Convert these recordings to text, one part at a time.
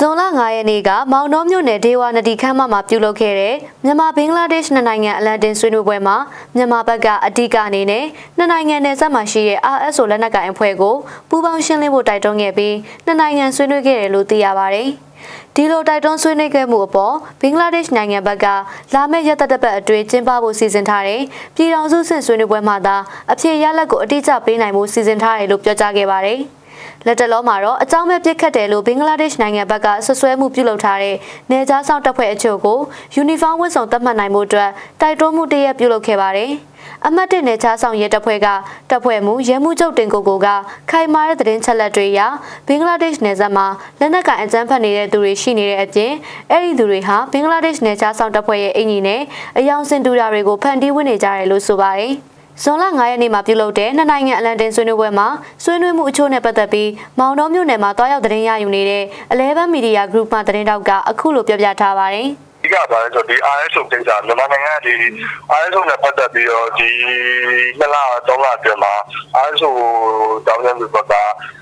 ဇွန်လ9ရက်နေ့ကမောင်နှောမြို့နယ်ဒေဝနဒီခမ်းမမှာပြုလုပ်ခဲ့တဲ့မြန်မာဘင်္ဂလားဒေ့ရှ်နှစ်နိုင်ငံအလံတင်ဆွေးနွေးပွဲမှာမြန်မာဘက်ကအဓိကအနေနဲ့နှစ်နိုင်ငံနယ်စပ်မှာရှိတဲ့ RSO လက်နက်ကိုင်အဖွဲ့ကိုပူးပေါင်းရှင်းလင်းဖို့တိုက်တွန်းခဲ့ပြီးနှစ်နိုင်ငံဆွေးနွေးခဲ့တယ်လို့သိရပါတယ်။ဒီလိုတိုက်တွန်းဆွေးနွေးခဲ့မှုအပေါ်ဘင်္ဂလားဒေ့ရှ်နိုင်ငံဘက်ကလာမယ့်ရက်သက်တစ်ပတ်အတွင်းကျင်းပဖို့စီစဉ်ထားတဲ့ပြည်ထောင်စုဆင့်ဆွေးနွေးပွဲမှာသာအဖြေရလဒ်ကိုအတိအကျပေးနိုင်ဖို့စီစဉ်ထားတယ်လို့ပြောကြားခဲ့ပါတယ်။ လက်တလုံးမှာတော့အကြောင်းမဲ့ပြစ်ခတ်တယ်လို့ဘင်္ဂလားဒေ့ရှ်နိုင်ငံဘက်ကဆွဆွဲမှုပြုလုပ်ထားတဲ့နေကြားဆောင်တပ်ဖွဲ့အချို့ကိုယူနီဖောင်းဝတ်စုံသတ်မှတ်နိုင်မှုအတွက်တိုက်တွန်းမှုတရက်ပြုလုပ်ခဲ့ပါတယ်။အမတ်တင်နေချားဆောင်ရဲတပ်ဖွဲ့ကတပ်ဖွဲ့မှုရဲမှုချုပ်တင်ကိုကိုကခိုင်မာတဲ့သတင်းချက်လက်တွေအရဘင်္ဂလားဒေ့ရှ်နယ်စပ်မှာလက်နက်ကန်အကြမ်းဖက်နေတဲ့သူတွေရှိနေတဲ့အပြင်အဲ့ဒီသူတွေဟာဘင်္ဂလားဒေ့ရှ်နယ်ချားဆောင်တပ်ဖွဲ့ရဲ့အင်ဂျီနဲ့အယောင်စင်တူတာတွေကိုဖန်တီးဝင်နေကြတယ်လို့ဆိုပါတယ်။ ဇွန်လ9ရက်နေ့မှာပြုလုပ်တဲ့နှစ်နိုင်ငံအလံတင်ဆွေးနွေးပွဲမှာဆွေးနွေးမှုအချို့နဲ့ပတ်သက်ပြီးမောင်တော်မြို့နယ်မှာတွားရောက်သတင်းရယူနေတဲ့11 Media Group မှသတင်းတောက်ကအခုလိုပြောပြထားပါတယ်။ ဒီကပါလဲဆိုဒီ RSO ကိစ္စမြန်မာနိုင်ငံကဒီ RSO နဲ့ပတ်သက်ပြီးတော့ဒီနှစ်လသုံးလအတွင်းမှာ RSO တောင်းတဲ့လူဘက်က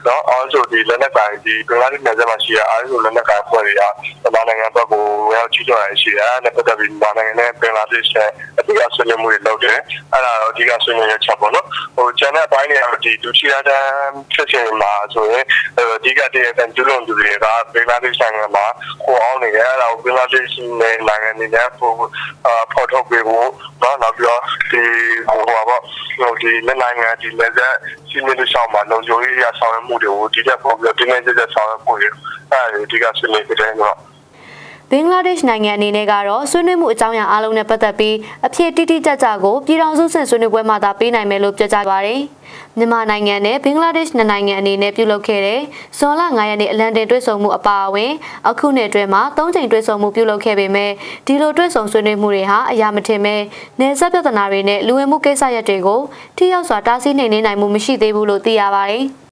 နော် RSO ဒီလက်နက်ကိုင်ဒီဘင်္ဂလားဒေ့ရှ်နယ်စပ်မှာရှိတဲ့ RSO လက်နက်ကိုင်ဖွဲ့တွေကမြန်မာနိုင်ငံဘက်ကိုဝင်ရောက်ချီးကျူးရရှိတယ်။နဲ့ပတ်သက်ပြီးမြန်မာနိုင်ငံနဲ့ဘင်္ဂလားဒေ့ရှ်နဲ့အဓိကဆွေးနွေးမှုတွေလုပ်တယ်။အဲ့ဒါတော့အဓိကဆွေးနွေးရချက်ပေါ့နော်။ဟိုကျန်တဲ့အပိုင်းတွေကတော့ဒီဒုတိယတန်းဖြစ်ချင်မှာဆိုရင်အဓိကတည်းကကျူးလွန်သူတွေကဘင်္ဂလားဒေ့ရှ်နိုင်ငံမှာခေါ်အောင်နေတယ်။အဲ့ဒါကိုဘင်္ဂလားဒေ့ရှ်နဲ့နိုင်ငံအနေနဲ့ပို့ဖော်ထုတ်ပေးဖို့တော့နောက်ပြီးတော့ဒီဟိုပါပေါ့ဟိုဒီလက်နိုင်ငံဒီလက်ဆက်စီမံကိန်းမှာလုံခြုံရေးရဆောင်ရွက်မှုတွေကိုဒီတက်ပေါ်ပြီးတော့ဒီနေ့ကျကျဆောင်ရွက်ဖို့ရအဲဒီအဓိကဆွေးနွေးကြတယ်တော့ ဘင်္ဂလားဒေ့ရှ်နိုင်ငံအနေနဲ့ကတော့ဆွေးနွေးမှုအကြောင်းအရာအလုံးနဲ့ပတ်သက်ပြီးအဖြစ်တိတိကျကျကိုပြည်ထောင်စုဆင့်ဆွေးနွေးပွဲမှာသာပေးနိုင်မယ်လို့ပြောကြားပါတယ်။မြန်မာနိုင်ငံနဲ့ဘင်္ဂလားဒေ့ရှ်နိုင်ငံအနေနဲ့ပြုလုပ်ခဲ့တဲ့ဇွန်လ9ရက်နေ့အလန်တင်တွေ့ဆုံမှုအပါအဝင်အခုနှစ်အတွင်းမှာ၃ချိန်တွေ့ဆုံမှုပြုလုပ်ခဲ့ပေမဲ့ဒီလိုတွေ့ဆုံဆွေးနွေးမှုတွေဟာအရာမထင်ပဲနေဆက်ပြဿနာတွေနဲ့လူဝင်မှုကိစ္စရပ်တွေကိုထိရောက်စွာတားဆီးနိုင်နိုင်မှုမရှိသေးဘူးလို့သိရပါတယ်။